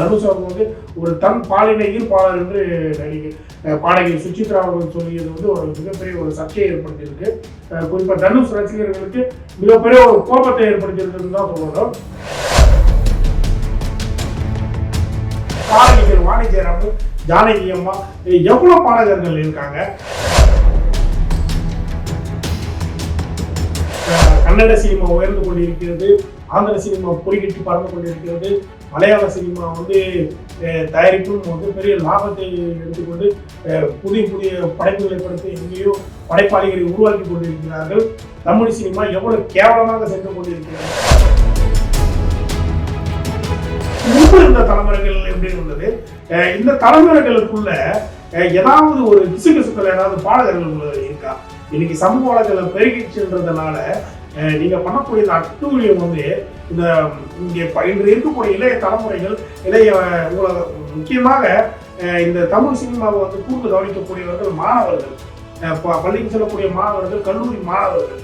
தனுஷ் அவர்கள் வந்து ஒரு தன் பாலின ஈர்ப்பாளர் என்று நடிகை பாடகி சுச்சித்ரா அவர்கள் சொல்லியது வந்து ஒரு மிகப்பெரிய ஒரு சர்ச்சையை ஏற்படுத்தியிருக்கு. குறிப்பாக தனுஷ் ரசிகர்களுக்கு மிகப்பெரிய ஒரு கோபத்தை ஏற்படுத்தியிருக்குன்னு தான் சொல்லணும். பாடகிகள் வாணி ஜானகி அம்மா எவ்வளவு பாடகர்கள் இருக்காங்க? அஹ் கன்னட சினிமா உயர்ந்து கொண்டிருக்கிறது ஆந்திர சினிமா பொறிகிட்டு பறந்து கொண்டிருக்கிறது மலையாள சினிமா வந்து அஹ், தயாரிப்பும் வந்து பெரிய லாபத்தை எடுத்துக்கொண்டு அஹ், புதிய புதிய படைப்புகளை படுத்தி எங்கேயோ படைப்பாளிகளை உருவாக்கி கொண்டிருக்கிறார்கள். தமிழ் சினிமா எவ்வளவு கேவலமாக சென்று கொண்டிருக்கிறது. முன்பு இருந்த தலைமுறைகள் எப்படி இருந்தது? அஹ், இந்த தலைமுறைகளுக்குள்ள அஹ், ஏதாவது ஒரு கிசுகிசுக்கள் ஏதாவது பாடகர்கள் இருக்கா? இன்னைக்கு சமூக வளங்களை பெருகிச்சுன்றதுனால நீங்கள் நீங்க பண்ணக்கூடிய இந்த அட்டூழியம் வந்து இந்த இங்கே ப- இன்று இருக்கக்கூடிய இளைய தலைமுறைகள் இளைய உங்களை முக்கியமாக இந்த தமிழ் சினிமாவை வந்து கூர்ந்து கவனிக்கக்கூடியவர்கள் மாணவர்கள். ப- பள்ளிக்கு செல்லக்கூடிய மாணவர்கள் கல்லூரி மாணவர்கள்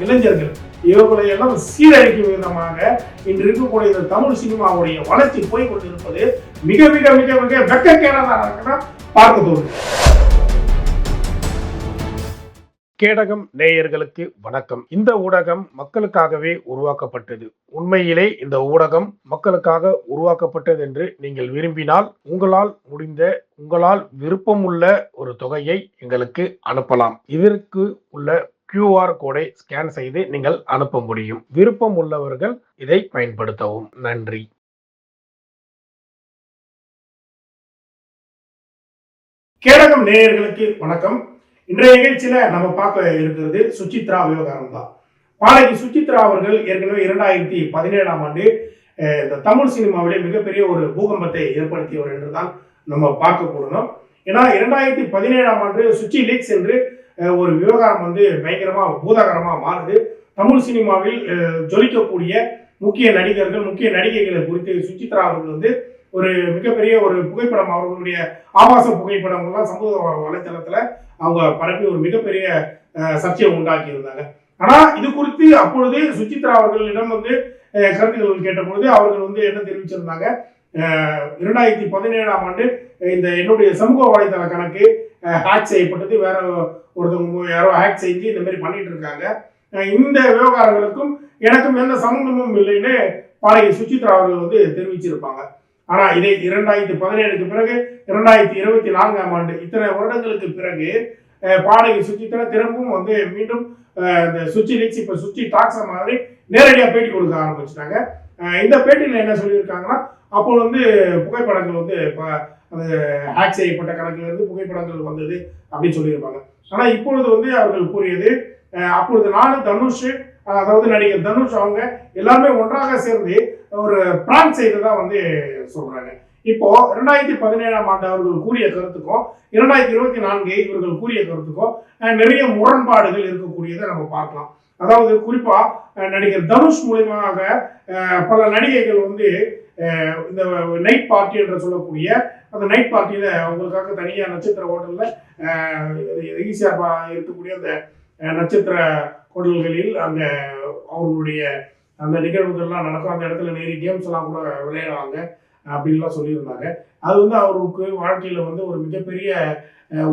இளைஞர்கள். இவர்களை எல்லாம் சீரழிக்கும் விதமாக இன்று இருக்கக்கூடிய இந்த தமிழ் சினிமாவுடைய வளர்ச்சி போய் கொண்டிருப்பது மிக மிக மிக மிக வெக்கக்கேடாக பார்க்க தோணுது கேடகம் நேயர்களுக்கு வணக்கம். இந்த ஊடகம் மக்களுக்காகவே உருவாக்கப்பட்டது. உண்மையிலே இந்த ஊடகம் மக்களுக்காக உருவாக்கப்பட்டது என்று நீங்கள் விரும்பினால் உங்களால் முடிந்த உங்களால் விருப்பமுள்ள ஒரு தொகையை எங்களுக்கு அனுப்பலாம். இதற்கு உள்ள கியூஆர் கோடை ஸ்கேன் செய்து நீங்கள் அனுப்ப முடியும். விருப்பம் உள்ளவர்கள் இதை பயன்படுத்தவும். நன்றி. கேடகம் நேயர்களுக்கு வணக்கம். இன்றைய நிகழ்ச்சியில நம்ம பார்க்க இருக்கிறது சுச்சித்ரா விவகாரம் தான் பாடகி சுச்சித்ரா அவர்கள் ஏற்கனவே இரண்டாயிரத்தி பதினேழாம் ஆண்டு இந்த தமிழ் சினிமாவிலே மிகப்பெரிய ஒரு பூகம்பத்தை ஏற்படுத்தியவர் என்றுதான் நம்ம பார்க்க கூடணும் ஏன்னா இரண்டாயிரத்தி பதினேழாம் ஆண்டு சுச்சி லீக்ஸ் என்று ஒரு விவகாரம் வந்து பயங்கரமா பூதாகரமா மாறுது. தமிழ் சினிமாவில் ஜொலிக்கக்கூடிய முக்கிய நடிகர்கள் முக்கிய நடிகைகளை குறித்து சுச்சித்ரா அவர்கள் வந்து ஒரு மிகப்பெரிய ஒரு புகைப்படம் அவர்களுடைய ஆபாச புகைப்படங்கள்லாம் சமூக வலைத்தளத்தில் அவங்க பரப்பி ஒரு மிகப்பெரிய சர்ச்சையை உண்டாக்கி இருந்தாங்க ஆனால் இது குறித்து அப்பொழுது சுச்சித்ரா அவர்களிடம் வந்து கருத்துக்கள் கேட்டபொழுது அவர்கள் வந்து என்ன தெரிவிச்சிருந்தாங்க? இரண்டாயிரத்தி பதினேழாம் ஆண்டு இந்த என்னுடைய சமூக வலைதள கணக்கு ஹேக் செய்யப்பட்டது வேற ஒருத்தவங்க யாரோ ஹேக் செஞ்சு இந்த மாதிரி பண்ணிட்டு இருக்காங்க இந்த விவகாரங்களுக்கும் எனக்கும் எந்த சம்பந்தமும் இல்லைன்னு பாடகி சுச்சித்ரா அவர்கள் வந்து தெரிவிச்சிருப்பாங்க. ஆனா இதே இரண்டாயிரத்தி பதினேழுக்கு பிறகு இரண்டாயிரத்தி இருபத்தி நான்காம் ஆண்டு இத்தனை வருடங்களுக்கு பிறகு அஹ், பாடகி சுச்சித்ரா திரும்பவும் வந்து மீண்டும் இந்த சுச்சி லீக்ஸ் இப்போ சுச்சி டாக்ஸ் மாதிரி நேரடியாக பேட்டி கொடுக்க ஆரம்பிச்சிட்டாங்க. இந்த பேட்டியில் என்ன சொல்லியிருக்காங்கன்னா அப்போ வந்து புகைப்படங்கள் வந்து இப்போ அந்த ஹேக் செய்யப்பட்ட கணக்குல இருந்து புகைப்படங்கள் வந்தது அப்படின்னு சொல்லியிருப்பாங்க. ஆனால் இப்பொழுது வந்து அவர்கள் கூறியது அப்பொழுது நானும் தனுஷ் அதாவது நடிகர் தனுஷ் அவங்க எல்லாருமே ஒன்றாக சேர்ந்து ஒரு பிராங்க் செய்ததா வந்து சொல்றாங்க. இப்போ இரண்டாயிரத்தி பதினேழாம் ஆண்டு அவர்கள் கூறிய கருத்துக்கும் இரண்டாயிரத்தி இருபத்தி நான்கு இவர்கள் கூறிய கருத்துக்கும் நிறைய முரண்பாடுகள் இருக்கக்கூடியதை நம்ம பார்க்கலாம். அதாவது குறிப்பா நடிகர் தனுஷ் மூலியமாக பல நடிகைகள் வந்து இந்த நைட் பார்ட்டி என்று சொல்லக்கூடிய அந்த நைட் பார்ட்டியில அவங்களுக்காக தனியாக நட்சத்திர ஹோட்டல்ல ஈஸியாக இருக்கக்கூடிய அந்த நட்சத்திர ஹோட்டல்களில் அந்த அவர்களுடைய அந்த நிகழ்வுகள்லாம் நடக்கும். அந்த இடத்துல நிறைய கேம்ஸ் எல்லாம் கூட விளையாடுவாங்க அப்படின்லாம் சொல்லியிருந்தாங்க. அது வந்து அவருக்கு வாழ்க்கையில் வந்து ஒரு மிகப்பெரிய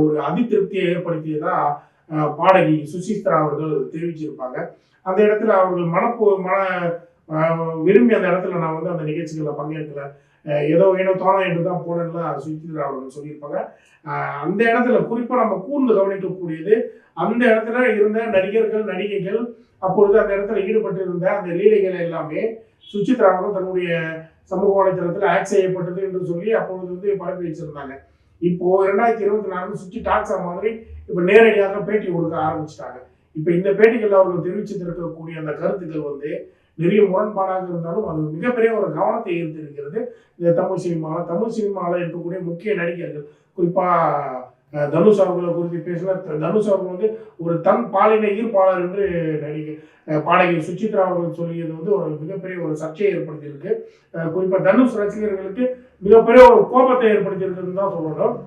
ஒரு அதிருப்தியை ஏற்படுத்தியதாக பாடகி சுசித்ரா அவர்கள் தெரிவிச்சிருப்பாங்க. அந்த இடத்துல அவர்கள் மனப்போ மன விரும்பி அந்த இடத்துல நான் வந்து அந்த நிகழ்ச்சிகளில் பங்கேற்கல. ஏதோ ஏனோ தோணம் என்று தான் போனேன்லாம் சுசித்ரா அவர்கள் சொல்லியிருப்பாங்க. அந்த இடத்துல குறிப்பாக நம்ம கூர்ந்து கவனிக்கக்கூடியது அந்த இடத்துல இருந்த நடிகர்கள் நடிகைகள் அப்பொழுது அந்த இடத்துல ஈடுபட்டு இருந்த அந்த லீலைகள் எல்லாமே சுச்சித்ரா அவர்கள் தன்னுடைய சமூக வலைத்தளத்தில் ஆக்ட் செய்யப்பட்டது என்று சொல்லி அப்பொழுது வந்து பரப்பி வச்சிருந்தாங்க. இப்போ இரண்டாயிரத்தி இருபத்தி நாலு சுற்றி டாக்ஸா மாதிரி இப்போ நேரடியாக பேட்டி கொடுக்க ஆரம்பிச்சிட்டாங்க. இப்போ இந்த பேட்டிகளில் அவர்கள் தெரிவிச்சிருக்கக்கூடிய அந்த கருத்துக்கள் வந்து நிறைய முரண்பாடாக இருந்தாலும் அது மிகப்பெரிய ஒரு கவனத்தை ஈர்த்திருக்கிறது. இந்த தமிழ் சினிமாவில் தமிழ் சினிமாவில் இருக்கக்கூடிய முக்கிய நடிகர்கள் குறிப்பாக தனுஷ் அவர்களை குறித்து பேசின தனுஷ் அவர்கள் வந்து ஒரு தன் பாலின ஈர்ப்பாளர் என்று நடிகை பாடகி சுச்சித்ரா அவர்கள் சொல்லியது வந்து ஒரு மிகப்பெரிய ஒரு சர்ச்சையை ஏற்படுத்தியிருக்கு. குறிப்பாக தனுஷ் ரசிகர்களுக்கு மிகப்பெரிய ஒரு கோபத்தை ஏற்படுத்தியிருக்குன்னு தான் சொல்லணும்.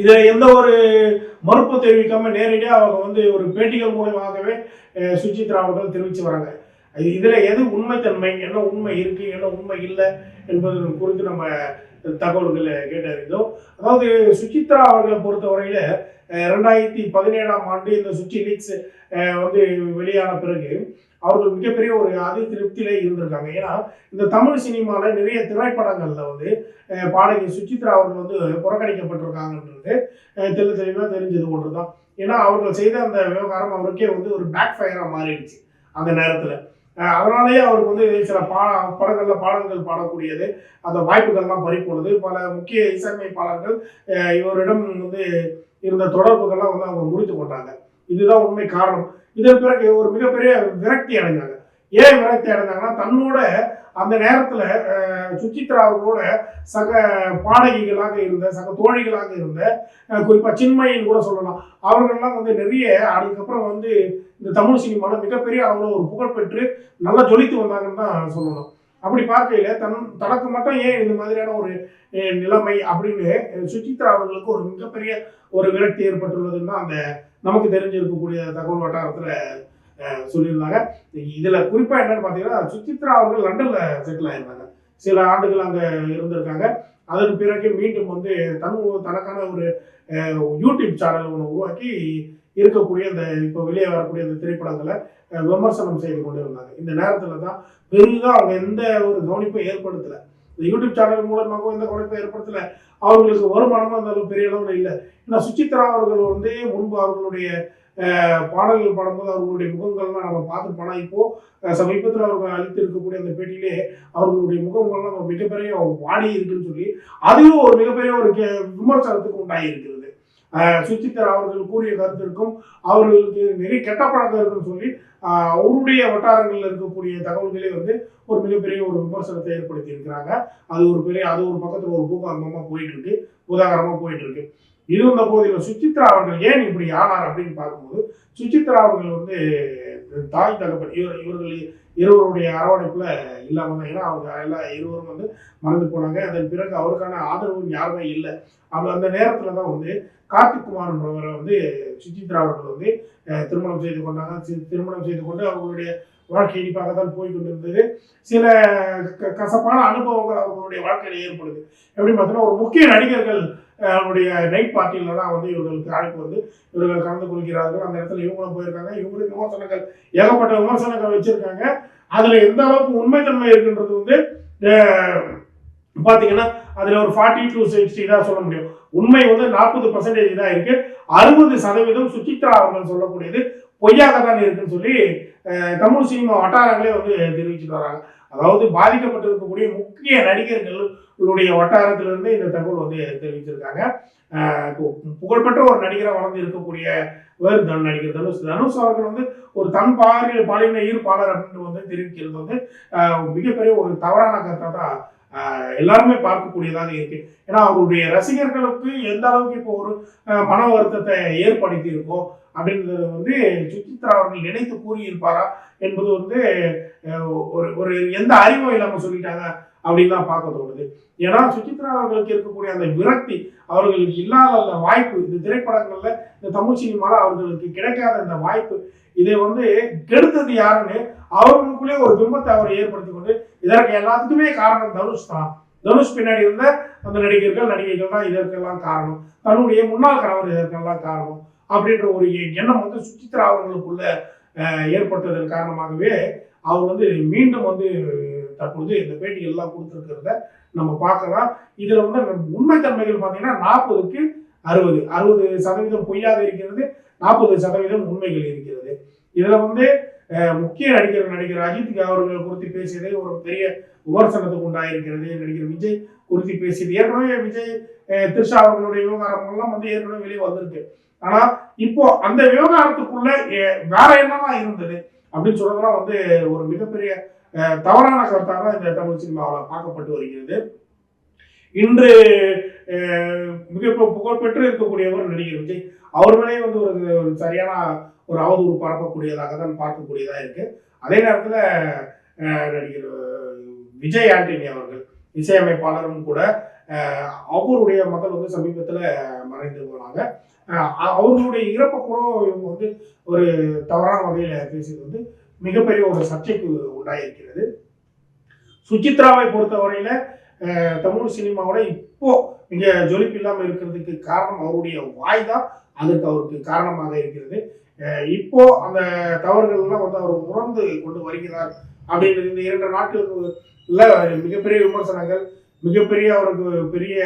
இதை எந்த ஒரு மறுப்பு தெரிவிக்காமல் நேரடியாக அவங்க வந்து ஒரு பேட்டிகள் மூலமாகவே சுச்சித்ரா அவர்கள் தெரிவித்து வராங்க. இதில் எது உண்மைத்தன்மை என்ன உண்மை இருக்குது என்ன உண்மை இல்லை என்பது குறித்து நம்ம தகவல்களை கேட்டறிந்தோம். அதாவது சுசித்ரா அவர்களை பொறுத்தவரையில் ரெண்டாயிரத்தி பதினேழாம் ஆண்டு இந்த சுச்சி லீக்ஸ் வந்து வெளியான பிறகு அவர்கள் மிகப்பெரிய ஒரு அதி திருப்தியிலே இருந்திருக்காங்க. ஏன்னா இந்த தமிழ் சினிமாவில் நிறைய திரைப்படங்களில் வந்து பாடகி சுச்சித்ரா அவர்கள் வந்து புறக்கணிக்கப்பட்டிருக்காங்கன்றது தெளி தெளிவாக தெரிஞ்சது ஒன்று தான் ஏன்னா அவர்கள் செய்த அந்த விவகாரம் அவருக்கே வந்து ஒரு பேக் ஃபயராக மாறிடுச்சு அந்த நேரத்தில். அதனாலேயே அவருக்கு வந்து சில பா படங்களில் பாடல்கள் பாடக்கூடியது. அந்த வாய்ப்புகள்லாம் பறிப்பொழுது பல முக்கிய இசையமைப்பாளர்கள் பாடல்கள் இவரிடம் வந்து இருந்த தொடர்புகள்லாம் வந்து அவங்க முறித்து கொண்டாங்க இதுதான் உண்மை காரணம். இதன் பிறகு ஒரு மிகப்பெரிய விரக்தி அடைஞ்சாங்க ஏன் விரக்தி அடைந்தாங்கன்னா தன்னோட அந்த நேரத்தில் சுச்சித்ரா அவர்களோட சக பாடகிகளாக இருந்த சக தோழிகளாக இருந்த குறிப்பாக சின்மையின் கூட சொல்லலாம். அவர்கள்லாம் வந்து நிறைய அதுக்கப்புறம் வந்து இந்த தமிழ் சினிமாவில் மிகப்பெரிய அவங்கள ஒரு புகழ் பெற்று நல்லா ஜொலித்து வந்தாங்கன்னு தான் சொல்லணும். அப்படி பார்க்கையில் தன் தனக்கு மட்டும் ஏன் இந்த மாதிரியான ஒரு நிலைமை அப்படின்னு சுச்சித்ரா அவர்களுக்கு ஒரு மிகப்பெரிய ஒரு விரக்தி ஏற்பட்டுள்ளதுன்னு அந்த நமக்கு தெரிஞ்சிருக்கக்கூடிய தகவல் வட்டாரத்தில் சொல்லியிருந்தாங்க. இதில் குறிப்பாக என்னன்னு பார்த்தீங்கன்னா சுசித்ரா அவர்கள் லண்டனில் செட்டில் ஆயிருந்தாங்க. சில ஆண்டுகள் அங்கே இருந்திருக்காங்க. அதன் பிறகு மீண்டும் வந்து தன் தனக்கான ஒரு யூடியூப் சேனல் ஒன்று உருவாக்கி இருக்கக்கூடிய இந்த இப்போ வெளியே வரக்கூடிய இந்த திரைப்படங்களை விமர்சனம் செய்து கொண்டு இருந்தாங்க இந்த நேரத்தில் தான் பெரிதாக அவங்க எந்த ஒரு கவனிப்பும் ஏற்படுத்தலை. இந்த யூடியூப் சேனல் மூலமாகவும் எந்த கவனிப்பும் ஏற்படுத்தலை. அவர்களுக்கு வருமானமும் அந்த அளவு பெரிய அளவில் இல்லை. ஏன்னா சுச்சித்ரா அவர்கள் வந்து முன்பு அவர்களுடைய பாடல்கள் பாடும்போது அவர்களுடைய முகங்கள்லாம் நம்ம பார்த்து ஆனால் இப்போ சமீபத்தில் அவர்கள் அளித்து இருக்கக்கூடிய அந்த பேட்டியிலே அவர்களுடைய முகங்கள்லாம் நம்ம மிகப்பெரிய வாடி இருக்குன்னு சொல்லி அதுவும் ஒரு மிகப்பெரிய ஒரு கே- விமர்சனத்துக்கு உண்டாகி இருக்கிறது அஹ், அவர்கள் கூறிய கருத்திற்கும் அவர்களுக்கு நிறைய கெட்ட பழக்கம் இருக்குன்னு சொல்லி அவருடைய வட்டாரங்களில் இருக்கக்கூடிய தகவல்களே வந்து ஒரு மிகப்பெரிய ஒரு விமர்சனத்தை ஏற்படுத்தி இருக்கிறாங்க அது ஒரு பெரிய அது ஒரு பக்கத்தில் ஒரு பூகம்பமாக போயிட்டு இருக்கு. உதாகரமாக போயிட்டு இருக்கு. இருந்த போதிலும் சுச்சித்ரா அவர்கள் ஏன் இப்படி ஆனார் அப்படின்னு பார்க்கும்போது சுச்சித்ரா அவர்கள் வந்து தாய் தகப்பன் இவர் இவர்கள் இருவருடைய அரவணைப்புல இல்லாம தான் ஏன்னா அவங்க எல்லாம் இருவரும் வந்து மறந்து போனாங்க. அதன் பிறகு அவருக்கான ஆதரவும் யாருமே இல்லை. அப்ப அந்த நேரத்துல தான் வந்து கார்த்திக் குமார்ன்றவரை வந்து சுச்சித்ரா அவர்கள் வந்து திருமணம் செய்து கொண்டாங்க. சி- திருமணம் செய்து கொண்டு அவர்களுடைய வாழ்க்கை இனிப்பாக தான் போய்கொண்டிருந்தது. சில க- கசப்பான அனுபவங்கள் அவர்களுடைய வாழ்க்கையில் ஏற்படுது. எப்படி பார்த்தோன்னா ஒரு முக்கிய நடிகர்கள் அவருடைய நைட் பார்ட்டியிலலாம் வந்து இவர்களுக்கு அழைப்பு வந்து இவர்கள் கலந்து கொள்கிறார்கள். அந்த இடத்துல இவங்களும் போயிருக்காங்க. இவங்களுக்கு விமர்சனங்கள் ஏகப்பட்ட விமர்சனங்கள் வச்சுருக்காங்க. அதில் எந்த அளவுக்கு உண்மைத்தன்மை இருக்குன்றது வந்து பார்த்தீங்கன்னா அதில் ஒரு ஃபார்ட்டி டூ சிக்ஸ்டி தான் சொல்ல முடியும். உண்மை வந்து நாற்பது பர்சன்டேஜ் தான் இருக்கு. அறுபது சதவீதம் சுசித்ரா அவர்கள் சொல்லக்கூடியது. பொய்யாக தான் இருக்குன்னு சொல்லி தமிழ் சினிமா வட்டாரங்களே வந்து தெரிவிச்சுட்டு வராங்க. அதாவது பாதிக்கப்பட்டிருக்கக்கூடிய முக்கிய நடிகர்களுடைய வட்டாரத்திலிருந்து இந்த தகவல் வந்து தெரிவிச்சிருக்காங்க. புகழ்பெற்ற ஒரு நடிகராக வளர்ந்து இருக்கக்கூடிய தன் நடிகர் தனுஷ். தனுஷ் அவர்கள் வந்து ஒரு தன் பாலியல் பாலின ஈர்ப்பாளர் அப்படின்னு வந்து தெரிவிக்கிறது வந்து மிகப்பெரிய ஒரு தவறான கருத்தை தான் எல்லாருமே பார்க்கக்கூடியதாக இருக்கு. ஏன்னா அவருடைய ரசிகர்களுக்கு எந்த அளவுக்கு இப்போ ஒரு மன வருத்தத்தை ஏற்படுத்தி இருக்கோ அப்படின்றது வந்து சுசித்ரா அவர்கள் நினைத்து கூறியிருப்பாரா என்பது வந்து ஒரு ஒரு எந்த அறிவும் இல்லாமல் சொல்லிட்டாங்க அப்படின்னு தான் பார்க்க தோணுது. ஏன்னா சுசித்ரா அவர்களுக்கு இருக்கக்கூடிய அந்த விரக்தி அவர்களுக்கு இல்லாத அந்த வாய்ப்பு இந்த திரைப்படங்கள்ல இந்த தமிழ் சினிமால அவர்களுக்கு கிடைக்காத அந்த வாய்ப்பு இதை வந்து கெடுத்தது யாருன்னு அவர்களுக்குள்ளே ஒரு பிம்பத்தை அவர் ஏற்படுத்தி கொண்டு இதற்கு எல்லாத்துக்குமே காரணம் தனுஷ் தான். தனுஷ் பின்னாடி இருந்த அந்த நடிகர்கள் நடிகைகள் தான் இதற்கெல்லாம் காரணம். தன்னுடைய முன்னாள் கணவர் இதற்கெல்லாம் காரணம். அப்படின்ற ஒரு எண்ணம் வந்து சுசித்ரா அவர்களுக்குள்ள ஏற்பட்டதன் காரணமாகவே அவர் வந்து மீண்டும் வந்து தற்பொழுது இந்த பேட்டி எல்லாம் கொடுத்துருக்கிறத நம்ம பார்க்கலாம். இதில் வந்து உண்மைத்தன்மைகள் பார்த்தீங்கன்னா நாற்பதுக்கு அறுபது. அறுபது சதவீதம் பொய்யாக இருக்கிறது நாற்பது சதவீதம் உண்மைகள் இருக்கிறது. இதில் வந்து முக்கிய நடிகர் நடிகர் அஜித் அவர்கள் குறித்து பேசியதே ஒரு பெரிய விமர்சனத்துக்கு உண்டாயிருக்கிறது நடிகர் விஜய் குறித்து பேசியது. ஏற்கனவே விஜய் த்ரிஷா அவர்களுடைய விவகாரங்கள்லாம் வந்து ஏற்கனவே வெளியே வந்திருக்கு. ஆனா இப்போ அந்த விவகாரத்துக்குள்ள வேற என்னலாம் இருந்தது அப்படின்னு சொல்றதெல்லாம் வந்து ஒரு மிகப்பெரிய தவறான கருத்தாக தான் இந்த தமிழ் சினிமாவில் பார்க்கப்பட்டு வருகிறது. இன்று மிக புகழ்பெற்று இருக்கக்கூடியவர் நடிகர் விஜய். அவர் மேலே வந்து ஒரு ஒரு சரியான ஒரு அவதூறு பரப்பக்கூடியதாக தான் பார்க்கக்கூடியதாக இருக்கு. அதே நேரத்தில் நடிகர் விஜய் ஆண்டனி அவர்கள் இசையமைப்பாளரும் கூட அவருடைய மகள் வந்து சமீபத்தில் மறைந்து போனாங்க. அவர்களுடைய இறப்பை கூட இவங்க வந்து ஒரு தவறான வகையில் பேசியது வந்து மிகப்பெரிய ஒரு சர்ச்சைக்கு உண்டாயிருக்கிறது சுசித்ராவை பொறுத்தவரையில் தமிழ் சினிமாவோட இப்போ மிக ஜொலிப்பு இல்லாமல் இருக்கிறதுக்கு காரணம் அவருடைய வாய் தான் அதற்கு அவருக்கு காரணமாக இருக்கிறது. இப்போ அந்த தவறுகள்லாம் வந்து அவர் உணர்ந்து கொண்டு வருகிறார் அப்படின்றது இந்த இரண்டு நாட்களுக்கு மிகப்பெரிய விமர்சனங்கள் மிகப்பெரிய அவருக்கு பெரிய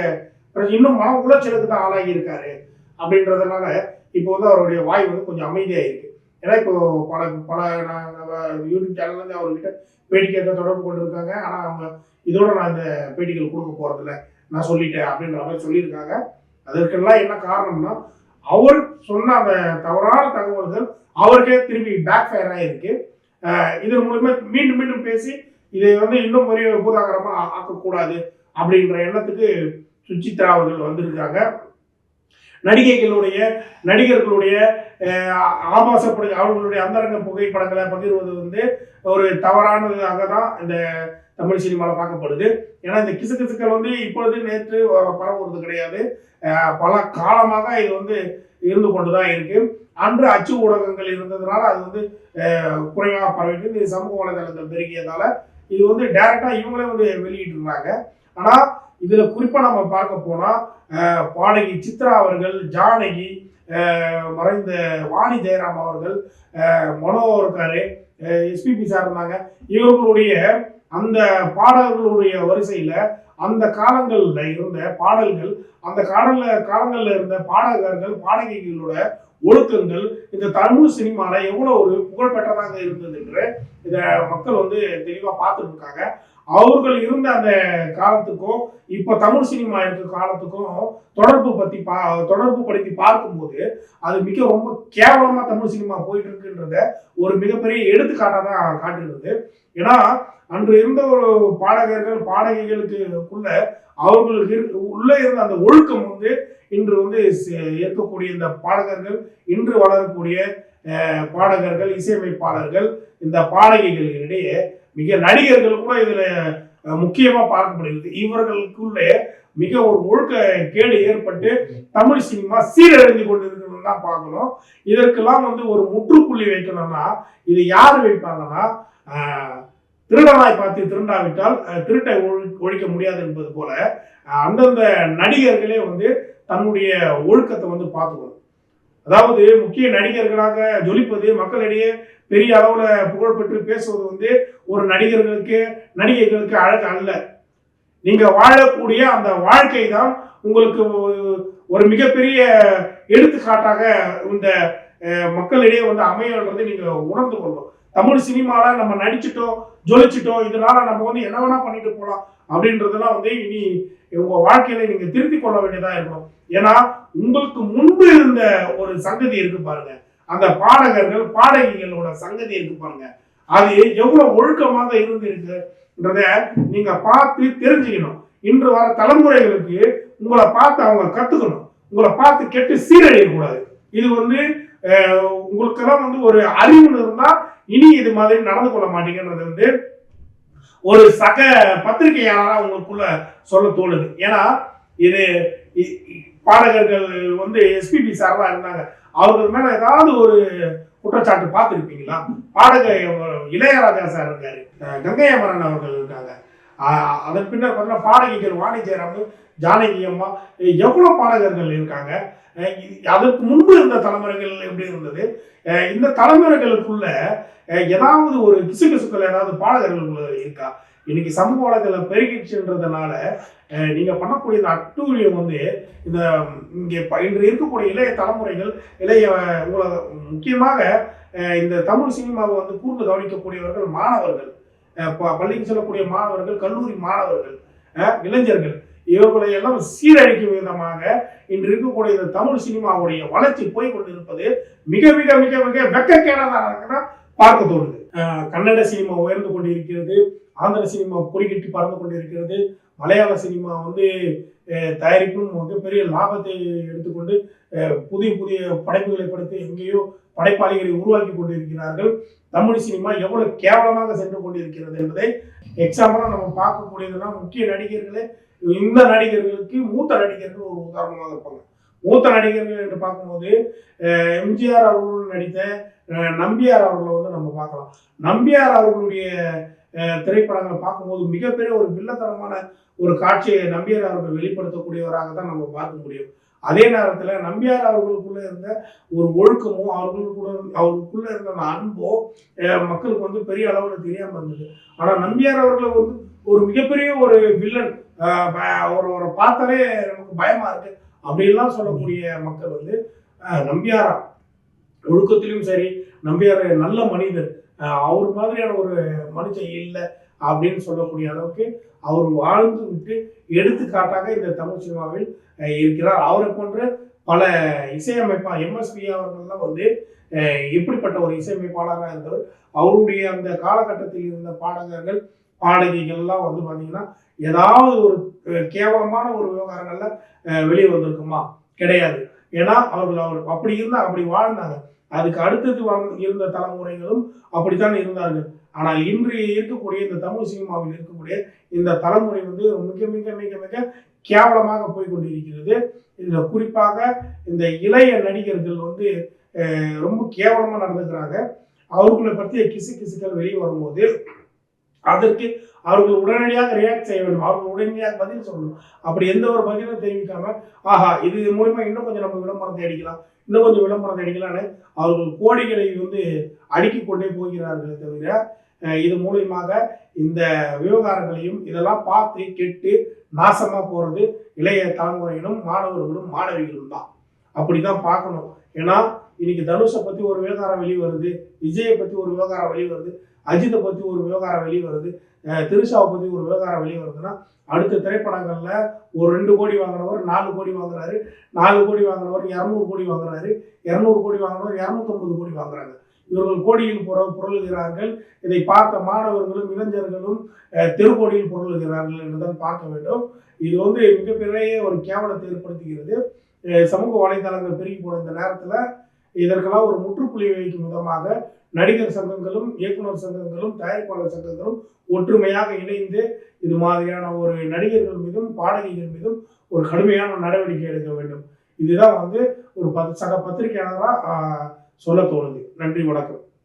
இன்னும் மன உளைச்சலுக்கு தான் ஆளாகி இருக்காரு அப்படின்றதுனால இப்போ வந்து அவருடைய வாய் வந்து கொஞ்சம் அமைதியாக இருக்கு ஏன்னா இப்போ பல பல நான் நம்ம யூடியூப் சேனல் வந்து அவர்கிட்ட பேட்டி கேட்க தொடர்பு கொண்டிருக்காங்க. ஆனால் ஆனா அவங்க இதோட நான் இந்த பேட்டிகள் கொடுக்க போகிறதில்ல நான் சொல்லிட்டேன் அப்படின்ற மாதிரி சொல்லியிருக்காங்க. அதற்கெல்லாம் என்ன காரணம்னா அவர் சொன்ன அந்த தவறான தகவல்கள் அவருக்கே திரும்பி பேக் ஃபயர் ஆயிருக்கு இதன் மூலமா மீண்டும் மீண்டும் பேசி இதை வந்து இன்னும் பெரிய பூதாகரமா ஆக்கக்கூடாது அப்படின்ற எண்ணத்துக்கு சுச்சித்ரா அவர்கள் வந்திருக்காங்க. நடிகைகளுடைய நடிகர்களுடைய ஆபாசப்படு அவர்களுடைய அந்தரங்க புகைப்படங்களை பகிர்வது வந்து ஒரு தவறானதாக தான் இந்த தமிழ் சினிமாவில் பார்க்கப்படுது. ஏன்னா இந்த கிசு கிசுக்கள் வந்து இப்பொழுது நேற்று பரவுறது கிடையாது. பல காலமாக இது வந்து இருந்து கொண்டு தான் இருக்கு. அன்று அச்சு ஊடகங்கள் இருந்ததுனால அது வந்து குறைவாக பரவிட்டு இது சமூக வலைதளங்கள் பெருகியதால இது வந்து டேரெக்டாக இவங்களே வந்து வெளியிட்டிருந்தாங்க. ஆனா இதுல குறிப்பா நம்ம பார்க்க போனா பாடகி சித்ரா அவர்கள் ஜானகி மறைந்த வாணி ஜெயராம் அவர்கள் மனோ இருக்காரு எஸ்பிபி சார் இருந்தாங்க. இவர்களுடைய அந்த பாடல்களுடைய வரிசையில அந்த காலங்கள்ல இருந்த பாடல்கள் அந்த காடல்ல காலங்கள்ல இருந்த பாடகர்கள் பாடகிகளோட ஒழுக்கங்கள் இந்த தமிழ் சினிமால எவ்வளவு ஒரு புகழ்பெற்றதாக இருந்தது என்று இத மக்கள் வந்து தெளிவா பார்த்துட்டு இருக்காங்க. அவர்கள் இருந்த அந்த காலத்துக்கும் இப்போ தமிழ் சினிமா இருக்கிற காலத்துக்கும் தொடர்பு பற்றி பா தொடர்பு படுத்தி பார்க்கும்போது அது மிக ரொம்ப கேவலமாக தமிழ் சினிமா போயிட்டு இருக்குன்றத ஒரு மிகப்பெரிய எடுத்துக்காட்டாக தான் காட்டுகிறது. ஏன்னா அன்று இருந்த ஒரு பாடகர்கள் பாடகிகளுக்குள்ள அவர்களுக்கு உள்ளே இருந்த அந்த ஒழுக்கம் வந்து இன்று வந்து ஏற்கக்கூடிய இருக்கக்கூடிய இந்த பாடகர்கள் இன்று வளரக்கூடிய பாடகர்கள் இசையமைப்பாளர்கள் இந்த பாடகிகளிடையே மிக நடிகர்கள் கூட இதுல முக்கியமாக பார்க்கப்படுகிறது. இவர்களுக்குள்ளே மிக ஒரு ஒழுக்க கேடு ஏற்பட்டு தமிழ் சினிமா சீரழிந்து கொண்டிருக்கிறது தான் பார்க்கணும். இதற்கெல்லாம் வந்து ஒரு முற்றுப்புள்ளி வைக்கணும்னா இது யார் வைப்பாங்கன்னா திருடனாய் பார்த்து திருண்டாவிட்டால் திருட்டை ஒழி- ஒழிக்க முடியாது என்பது போல அந்தந்த நடிகர்களே வந்து தன்னுடைய ஒழுக்கத்தை வந்து பார்த்துக்கணும். அதாவது முக்கிய நடிகர்களாக ஜொலிப்பது மக்களிடையே பெரிய அளவுல புகழ்பெற்று பேசுவது வந்து ஒரு நடிகர்களுக்கு நடிகைகளுக்கு அழகு அல்ல. நீங்க வாழக்கூடிய அந்த வாழ்க்கை தான் உங்களுக்கு ஒரு- ஒரு மிகப்பெரிய எடுத்துக்காட்டாக இந்த மக்களிடையே வந்து அமையன்றது நீங்க உணர்ந்து கொள்ளணும். தமிழ் சினிமால நம்ம நடிச்சிட்டோம் ஜொலிச்சிட்டோம் இதனால நம்ம வந்து என்ன வேணா பண்ணிட்டு போகலாம் அப்படின்றதெல்லாம் வந்து இனி உங்க வாழ்க்கையில நீங்க திருத்திக் கொள்ள வேண்டியதா இருக்கணும். ஏன்னா உங்களுக்கு முன்பு இருந்த ஒரு சங்கதி இருக்கு பாருங்க. அந்த பாடகர்கள் பாடகிகளோட சங்கதி இருக்கு பாருங்க. அது எவ்வளவு ஒழுக்கமாக இருந்திருக்குன்றத நீங்க பார்த்து தெரிஞ்சுக்கணும். இன்று வர தலைமுறைகளுக்கு உங்களை பார்த்து அவங்க கத்துக்கணும். உங்களை பார்த்து கெட்டு சீரழியக்கூடாது. இது வந்து உங்களுக்கெல்லாம் வந்து ஒரு அறிவு இருந்தா இனி இது மாதிரி நடந்து கொள்ள மாட்டீங்கன்றது வந்து ஒரு சக பத்திரிகையாளராக உங்களுக்குள்ள சொல்ல தோணுது. ஏன்னா இது இ- பாடகர்கள் வந்து எஸ்பிபி சார்லாம் இருந்தாங்க. அவர்கள் மேல ஏதாவது ஒரு குற்றச்சாட்டு பார்த்துருப்பீங்களா? பாடக இளையராஜா சார் இருக்காரு கங்கையமரன் அவர்கள் இருக்காங்க. அதன் பின்னர் பார்த்தீங்கன்னா பாடகிகள் வாணி ஜெயராம் ஜானகி அம்மா எவ்வளோ பாடகர்கள் இருக்காங்க? அதற்கு முன்பு இருந்த தலைமுறைகள் எப்படி இருந்தது? இந்த தலைமுறைகளுக்குள்ள ஏதாவது ஒரு கிசுகிசுக்கள் ஏதாவது பாடகர்கள் இருக்கா? இன்னைக்கு சமூக வளத்தில் பெருகிடுச்சுன்றதுனால நீங்கள் பண்ணக்கூடிய இந்த அட்டூழியம் வந்து இந்த இங்கே இன்று இருக்கக்கூடிய இளைய தலைமுறைகள் இளைய உங்களை முக்கியமாக இந்த தமிழ் சினிமாவை வந்து கூர்ந்து கவனிக்கக்கூடியவர்கள் மாணவர்கள். பள்ளிக்கு செல்லக்கூடிய மாணவர்கள் கல்லூரி மாணவர்கள் இளைஞர்கள் இவர்களை எல்லாம் சீரழிக்கும் விதமாக இன்று இருக்கக்கூடிய இந்த தமிழ் சினிமாவுடைய வளர்ச்சி போய் கொண்டிருப்பது மிக மிக மிக மிக வெக்கக்கேடாதான் பார்க்க தோணுது. கன்னட சினிமா உயர்ந்து கொண்டிருக்கிறது ஆந்திர சினிமா பொறிகட்டி பறந்து கொண்டிருக்கிறது மலையாள சினிமா வந்து அஹ், தயாரிப்பும் மிகப்பெரிய லாபத்தை எடுத்துக்கொண்டு புதிய புதிய படைப்புகளை படுத்தி எங்கேயோ படைப்பாளிகளை உருவாக்கி கொண்டிருக்கிறார்கள். தமிழ் சினிமா எவ்வளவு கேவலமாக சென்று கொண்டிருக்கிறது என்பதை எக்ஸாம்பிளாக நம்ம பார்க்கக்கூடியதுன்னா முக்கிய நடிகர்களே. இந்த நடிகர்களுக்கு மூத்த நடிகர்கள் ஒரு உதாரணமாக இருப்பாங்க. மூத்த நடிகர்கள் என்று பார்க்கும்போது எம்ஜிஆர் அவர்கள் நடித்த நம்பியார் அவர்களை வந்து நம்ம பார்க்கலாம். நம்பியார் அவர்களுடைய திரைப்படங்களை பார்க்கும்போது மிகப்பெரிய ஒரு வில்லத்தனமான ஒரு காட்சியை நம்பியார் அவர்கள் வெளிப்படுத்தக்கூடியவராக தான் நம்ம பார்க்க முடியும். அதே நேரத்தில் நம்பியார் அவர்களுக்குள்ள இருந்த ஒரு ஒழுக்கமும் அவர்களுக்குள்ள அவருக்குள்ள இருந்த அந்த அன்போ மக்களுக்கு வந்து பெரிய அளவில் தெரியாமல் இருந்தது. ஆனால் நம்பியார் அவர்களை வந்து ஒரு மிகப்பெரிய ஒரு வில்லன் ப- ஒரு ஒரு பார்த்தாலே நமக்கு பயமாக இருக்குது அப்படின்லாம் சொல்லக்கூடிய மக்கள் வந்து நம்பியாரா ஒழுக்கத்திலும் சரி நம்பியார் நல்ல மனிதர். அவர் மாதிரியான ஒரு மனுஷன் இல்லை அப்படின்னு சொல்லக்கூடிய அளவுக்கு அவர் வாழ்ந்து விட்டு எடுத்துக்காட்டாக இந்த தமிழ் சினிமாவில் இருக்கிறார். அவரை போன்ற பல இசையமைப்பா எம்எஸ்பி அவர்கள்லாம் வந்து எப்படிப்பட்ட ஒரு இசையமைப்பாளராக இருந்தவர் அவருடைய அந்த காலகட்டத்தில் இருந்த பாடகர்கள் பாடகிகள்லாம் வந்து பார்த்தீங்கன்னா ஏதாவது ஒரு கேவலமான ஒரு விவகாரங்களில் வெளியே வந்திருக்குமா? கிடையாது. ஏன்னா அவர்கள் அவர் அப்படி இருந்தால் அப்படி வாழ்ந்தாங்க. அதுக்கு அடுத்தது இருந்த தலைமுறைகளும் அப்படித்தான் இருந்தார்கள். ஆனால் இன்று இருக்கக்கூடிய இந்த தமிழ் சினிமாவில் இருக்கக்கூடிய இந்த தலைமுறை வந்து மிக மிக மிக மிக கேவலமாக போய் கொண்டிருக்கிறது. இதில் குறிப்பாக இந்த இளைய நடிகர்கள் வந்து ரொம்ப கேவலமாக நடந்துக்கிறாங்க. அவர்களை பற்றிய கிசு கிசுக்கள் வெளியே வரும்போது அதற்கு அவர்கள் உடனடியாக ரியாக்ட் செய்ய வேண்டும். அவர்கள் உடனடியாக பதில் சொல்லணும். அப்படி எந்த ஒரு பதிலும் தெரிவிக்காம ஆஹா இது மூலிமா இன்னும் கொஞ்சம் நம்ம விளம்பரம் தேடிக்கலாம் இன்னும் கொஞ்சம் விளம்பரம் தேடிக்கலாம்னு அவர்கள் கோடிகளை வந்து அடுக்கிக் கொண்டே போகிறார்களே தவிர இது மூலியமாக இந்த விவகாரங்களையும் இதெல்லாம் பார்த்து கெட்டு நாசமா போறது இளைய தலைமுறையிலும் மாணவர்களும் மாணவிகளும் தான். அப்படிதான் பார்க்கணும். ஏன்னா இன்னைக்கு தனுஷை பத்தி ஒரு விவகாரம் வெளியே வருது விஜயை பத்தி ஒரு விவகாரம் வெளியே வருது அஜித்தை பற்றி ஒரு விவகாரம் வெளியே வருது திருஷாவை பற்றி ஒரு விவகாரம் வெளியே வருதுன்னா அடுத்த திரைப்படங்களில் ஒரு ரெண்டு கோடி வாங்கினவர் நாலு கோடி வாங்குறாரு நாலு கோடி வாங்கினவர் இரநூறு கோடி வாங்குறாரு இரநூறு கோடி வாங்கினவர் இரநூத்தொம்பது கோடி வாங்குறாங்க. இவர்கள் கோடியில் புற புரளுகிறார்கள். இதை பார்த்த மாணவர்களும் இளைஞர்களும் தெருக்கோடியில் புரளுகிறார்கள் என்றுதான் பார்க்க வேண்டும். இது வந்து மிகப்பெரிய ஒரு கேவலத்தை ஏற்படுத்துகிறது. சமூக வலைதளங்கள் பெருகி போன இந்த நேரத்தில் இதற்கெல்லாம் ஒரு முற்றுப்புள்ளி வைக்கும் விதமாக நடிகர் சங்கங்களும் இயக்குனர் சங்கங்களும் தயாரிப்பாளர் சங்கங்களும் ஒற்றுமையாக இணைந்து இது மாதிரியான ஒரு நடிகர்கள் மீதும் பாடகிகள் மீதும் ஒரு கடுமையான நடவடிக்கை எடுக்க வேண்டும். இதுதான் வந்து ஒரு பத் சக பத்திரிகையாளராக சொல்ல தோணுது. நன்றி வணக்கம்.